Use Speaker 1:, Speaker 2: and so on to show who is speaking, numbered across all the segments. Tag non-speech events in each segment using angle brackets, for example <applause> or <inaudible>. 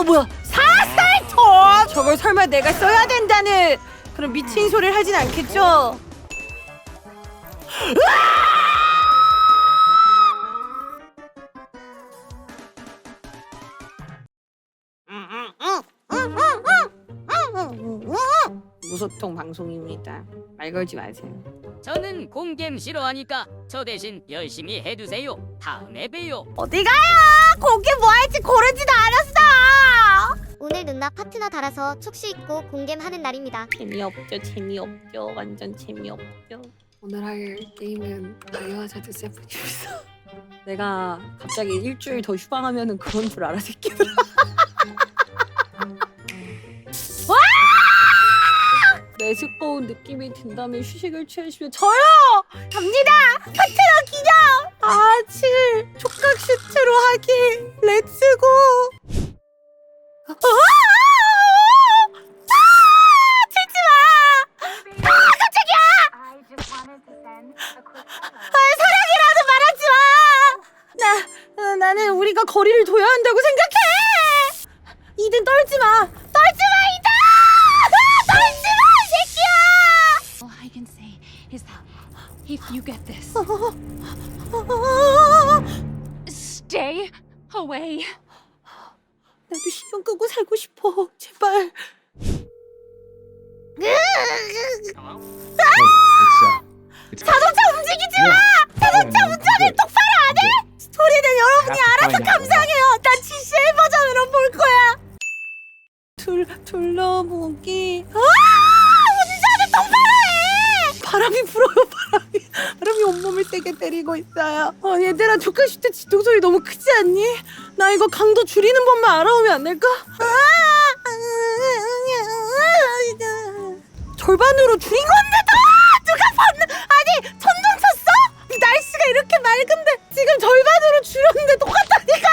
Speaker 1: 어 뭐야 사살톱 저걸 설마 내가 써야 된다는 그런 미친 소리를 하진 않겠죠? 무소통 방송입니다. 말 걸지 마세요.
Speaker 2: 저는 공겜 싫어하니까 저 대신 열심히 해두세요. 다음에 봬요.
Speaker 1: 어디 가요? 거기 뭐 할지 고르지도 않았어.
Speaker 3: 오늘 누나 파트너 달아서 촉수 있고 공겜하는 날입니다.
Speaker 1: 재미없죠, 재미없죠, 완전 재미없죠. 오늘 할 게임은 바이오하자드 세븐입니다. 내가 갑자기 일주일 더 휴방하면은 그런 줄 알아 새끼들아. <laughs> 매스꺼운 느낌이 든다면 휴식을 취하시면 저요! 갑니다! 파트너 기념! 아, 7 촉각 슈트로 하기 렛츠고! 아! 아! 치지 마! 아, 깜짝이야! 아, 사랑이라도 말하지 마! 나, 어, 나는 우리가 거리를 둬야 한다고 생각해! 이든! 떨지 마,
Speaker 4: can say is that if you get this,
Speaker 1: 어,
Speaker 4: stay away.
Speaker 1: 나도 신경 끄고 살고 싶어. 제발.
Speaker 5: 자동차
Speaker 1: 움직이지 마!
Speaker 5: 자동차 운전을 똑바로 안 해?
Speaker 1: 스토리는 여러분이 알아서 감상해요. 난 GCL 버전으로 볼 거야. 둘 둘러보기. 아! 운전을 똑바로 해! 바람이 불어요. 바람이 바람이 온몸을 세게 때리고 있어요. 어, 얘들아 조카슈트 지동 소리 너무 크지 않니? 나 이거 강도 줄이는 법만 알아오면 안 될까? 아! 절반으로 줄인 건데도 누가 봤나? 아니 천둥 쳤어? 날씨가 이렇게 맑은데 지금 절반으로 줄였는데 똑같다니까.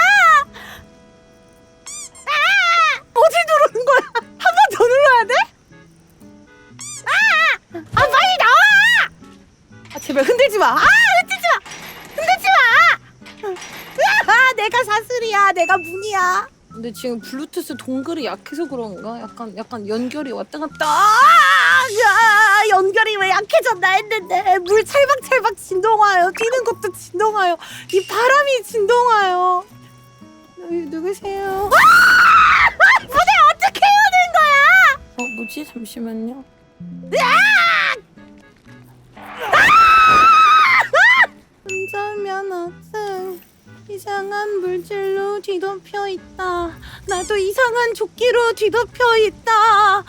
Speaker 1: 제발 흔들지 마. 아 흔들지 마. 흔들지 마. 아 내가 사슬이야. 내가 문이야. 근데 지금 블루투스 동글이 약해서 그런가? 약간 약간 연결이 왔다 갔다. 아, 야, 연결이 왜 약해졌나 했는데 물 찰박찰박 진동와요. 뛰는 것도 진동와요. 이 바람이 진동와요. 여기 누구세요? 아! 무대 어떻게 오는 거야? 어 뭐지? 잠시만요. 운 없음. 이상한 물질로 뒤덮여 있다. 나도 이상한 조끼로 뒤덮여 있다. 아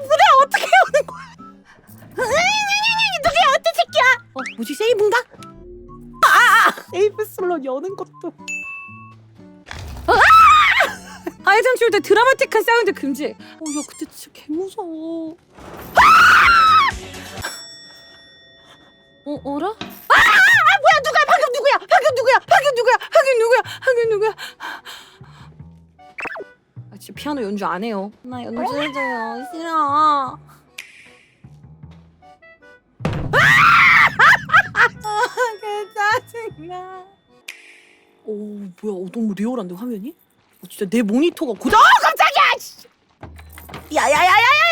Speaker 1: 물에 어떻게 오는 거야? 누구야? 어떤 새끼야? 어 뭐지? 세이브인가? 아 세이브 슬롯 여는 것도. 아이템 줄때 드라마틱한 사운드 금지. 어 야 그때 진짜 개 무서워 어 어라? 아, 아 뭐야 누구야? 방금 누구야? 방금 누구야? 방금 누구야? 방금 누구야? 방금 누구야? 아 진짜 피아노 연주 안 해요. 나 연주해줘요. 싫어. 아, 개 짜증나. 오 뭐야 어, 너무 리얼한데 화면이? 어, 진짜 내 모니터가 고장 어 깜짝이야! 씨. 야야야야야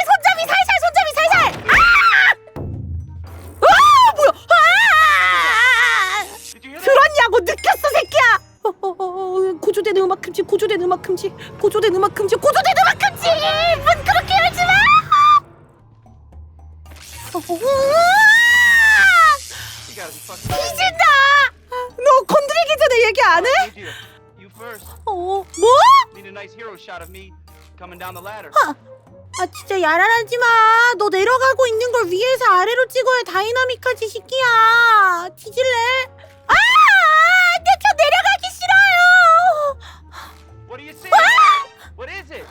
Speaker 1: 들었냐고 느꼈어 새끼야 어, 어, 어, 어, 고조된 음악 금지 고조된 음악 금지 고조된 음악 금지 고조된 음악 금지 문 그렇게 열지 마 어, 어, 어, 너 건드리기 전에 얘기 안 해? 어 뭐?
Speaker 5: Ladder.
Speaker 1: 아 진짜 야랄하지 마. 너 내려가고 있는 걸 위에서 아래로 찍어야 다이나믹하지 새끼야. 뒤질래? 아! 내려가기 싫어요.
Speaker 5: What do you see? What is it?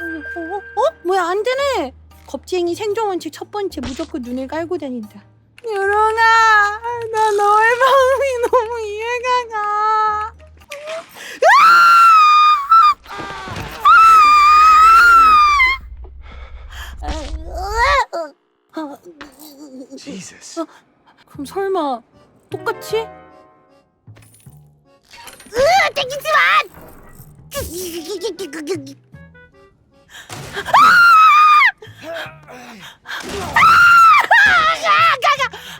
Speaker 1: 어, 어? 어? 뭐야 안 되네. 겁쟁이 생존 원칙 첫 번째 무조건 눈을 깔고 다닌다. 유롱아, 나 너의 마음이 너무 이해가 가. 아!
Speaker 5: Jesus.
Speaker 1: 그럼 설마 똑같이?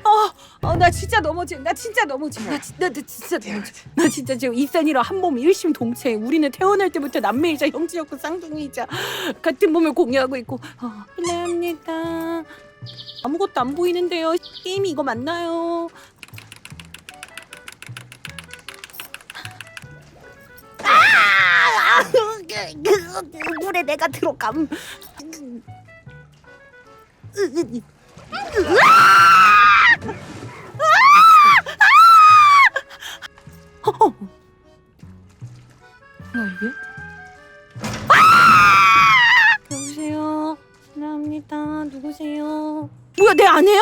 Speaker 1: 어, 어, 나 진짜 넘어지. 나 진짜 넘어지. 나, 진- 나, 나 진짜 넘어지. 나 진짜 지금 입산이랑 한 몸 일심 동체. 우리는 태어날 때부터 남매이자 형제였고 쌍둥이이자 같은 몸을 공유하고 있고. 어, 실례합니다. 아무것도 안 보이는데요. 게임 이거 맞나요? 물에 내가 들어감. 어, 어. 뭐야 이게? 여보세요. 실례합니다. 누구세요? 뭐야 내 아내야?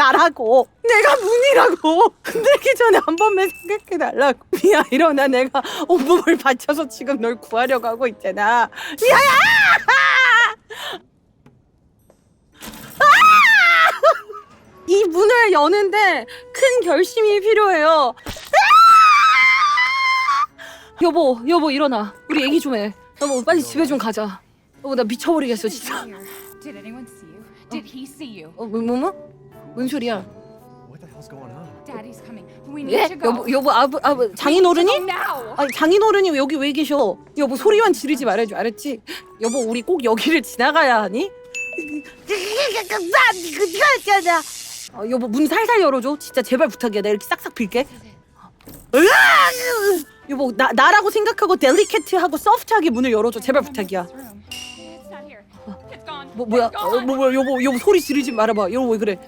Speaker 1: 나라고. 내가 문이라고. 흔들기 전에 한 번만 생각해 달라고. 미야 일어나 내가 온몸을 바쳐서 지금 널 구하려고 하고 있잖아. 미야야. 이 문을 여는데 큰 결심이 필요해요. 여보, 여보 일어나. 우리 얘기 좀 해. 여보 빨리 집에 좀 가자. 여보 나 미쳐버리겠어 진짜.
Speaker 4: Did anyone see you? Did he see you?
Speaker 1: 어, 뭐, 뭐, 뭐? 뭔 소리야?
Speaker 6: What the hell's going on?
Speaker 4: Daddy's coming. We need
Speaker 1: 예?
Speaker 4: to go.
Speaker 1: 여보, 여보, 아버, 아버, 장인어른이? 아니 장인어른이 왜 여기 왜 계셔? 여보 소리만 지르지 말아줘, 알았지? 여보 우리 꼭 여기를 지나가야 하니? 어, 여보 문 살살 열어줘, 진짜 제발 부탁이야. 내가 이렇게 싹싹 빌게. 여보 나 나라고 생각하고 델리케트하고 소프트하게 문을 열어줘, 제발 부탁이야. 뭐 뭐야? 어. 뭐 뭐야? 여보 여보 소리 지르지 말아봐. 여보 왜 그래?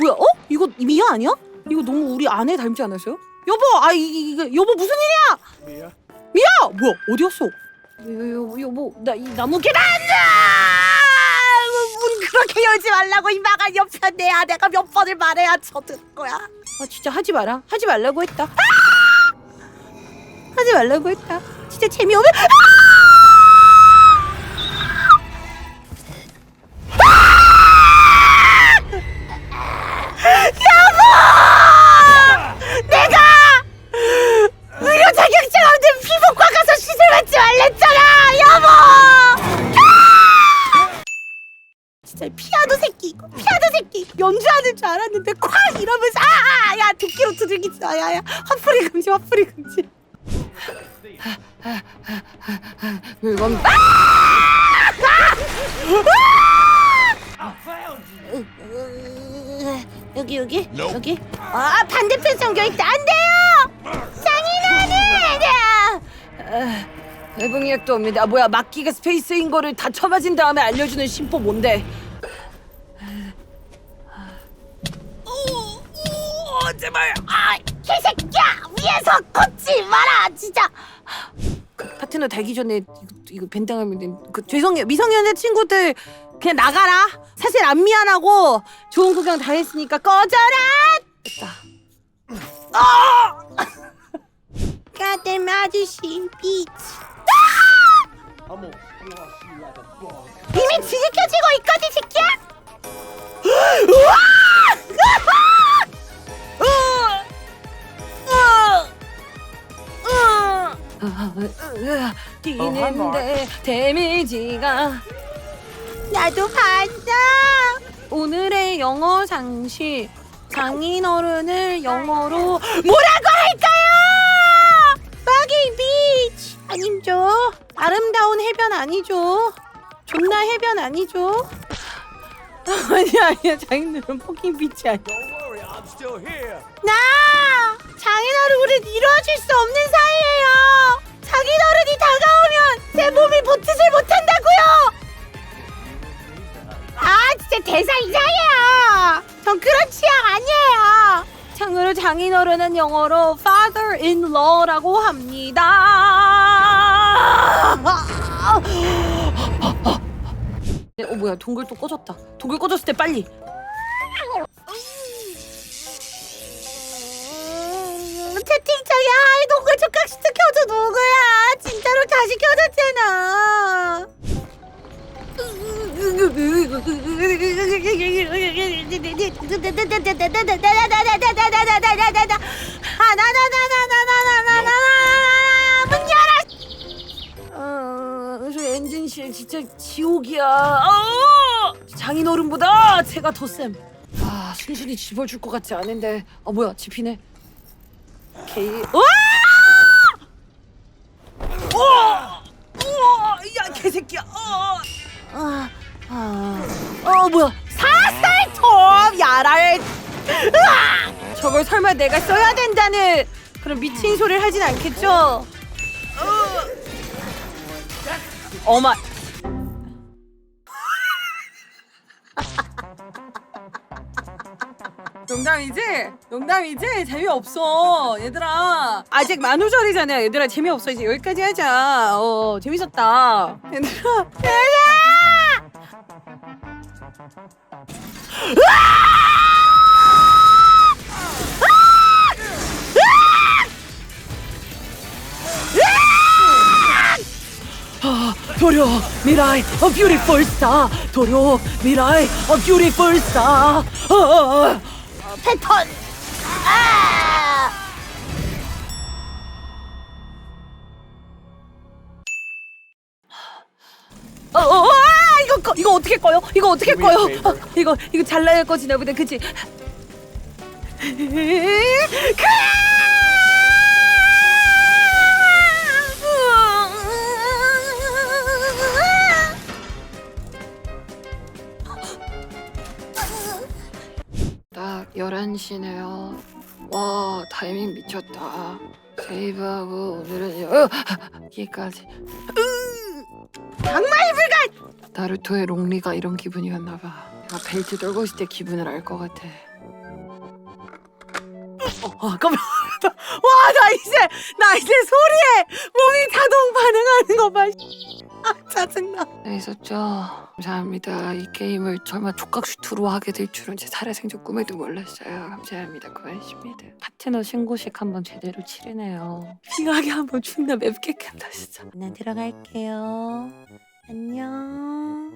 Speaker 1: 뭐야? 어 이거 미야 아니야? 이거 너무 우리 아내 닮지 않았어요? 여보 아 이, 이, 이거 여보 무슨 일이야?
Speaker 6: Mia?
Speaker 1: 미야 뭐야 어디였어? 여보 여보 나 이 나무 계단 문 그렇게 열지 말라고 이 망한 옆편내야 내가 몇 번을 말해야 저들 거야 아 진짜 하지 마라 하지 말라고 했다 아! 하지 말라고 했다 진짜 재미없는 여 화풀이 금지 화풀이 금지 이건 여기 여기 여기 아 반대편 잠겨 있다 안 돼요 장인어른 대붕이 약도 옵니다 뭐야 막기가 스페이스인 거를 다 쳐맞은 다음에 알려주는 심포 뭔데 오, 제발 아 개새끼야! 위에서 꽂지 마라 진짜! 그 파트너 달기 전에 이거, 이거 벤당하면 그 죄송해요. 미성년자 친구들 그냥 나가라. 사실 안 미안하고 좋은 구경 다 했으니까 꺼져라! 됐다. 어!
Speaker 6: squash you like a bug.
Speaker 1: 이미 뒤집혀지고 있거든 새끼야! <gasps> 우와! 뛰는데 데미지가 나도 봤어 오늘의 영어 상식 장인어른을 영어로 뭐라고 할까요? 바기 비치 아님죠. 아름다운 해변 아니죠. 존나 해변 아니죠. <laughs> 아니야 아니야. 장인어른 포킹 비치 아니야.
Speaker 6: Don't worry, I'm still here.
Speaker 1: 나 장인어른 우린 이루어질 수 없는 사이예요. 장인어른이 다가오면 제 몸이 버티질 못한다고요. 아 진짜 대사 이상해요. 전 그런 취향 아니에요. 참고로 장인어른은 영어로 father-in-law라고 합니다. 네, 어 뭐야 동굴 또 꺼졌다. 동굴 꺼졌을 때 빨리. 동굴 촉각시트 켜줘 누구야 진짜로 다시 켜졌잖아 어, 저 엔진실 진짜 지옥이야. 어! 장인어른보다 제가 더 쌤. 아, 순순히 집어줄 것 같지 않은데. 아, 뭐야, 집히네. 개 이. 와! 어! 우와! 야, 개새끼야. 어! 아, 아. 어, 뭐야? 사살톱! 야랄. 으아! 저걸 설마 내가 써야 된다는 그런 미친 소리를 하진 않겠죠? 어. 어마. 농담이지? 농담이지? 재미없어 얘들아. 아직 만우절이잖아 얘들아. 재미없어. 이제 여기까지 하자. 어 재밌었다. 얘들아. 얘들아! 도료 미라이 a beautiful 도료 미라이 a beautiful. 패턴 아! 어, 어, 어, 아, 이거 꺼- 이거 어떻게 꺼요? 이거 어떻게 꺼요? 어, <laughs> 이거 이거 잘라야 꺼지나 보다, 그치? 딱 <laughs> 11시네요. 와, 타이밍 미쳤다. 세이브하고 오늘은 여, 여기까지. 장마의 불가! 나루토의 롱리가 이런 기분이었나 봐. 내가 벨트 떨고 있을 때 기분을 알 것 같아. 어, 어, 깜짝 <laughs> 와, 나 이제, 나 이제 소리에 몸이 자동 반응하는 거 봐. 아, <laughs> 짜증나. 네, 있었죠. 감사합니다. 이 게임을 설마 촉각 슈트로 하게 될 줄은 제 살아생전 꿈에도 몰랐어요. 감사합니다. 고맙습니다. 파트너 신고식 한번 제대로 치르네요. 핑하게 한번 존나 맵게 캔다 진짜. 나 들어갈게요. 안녕.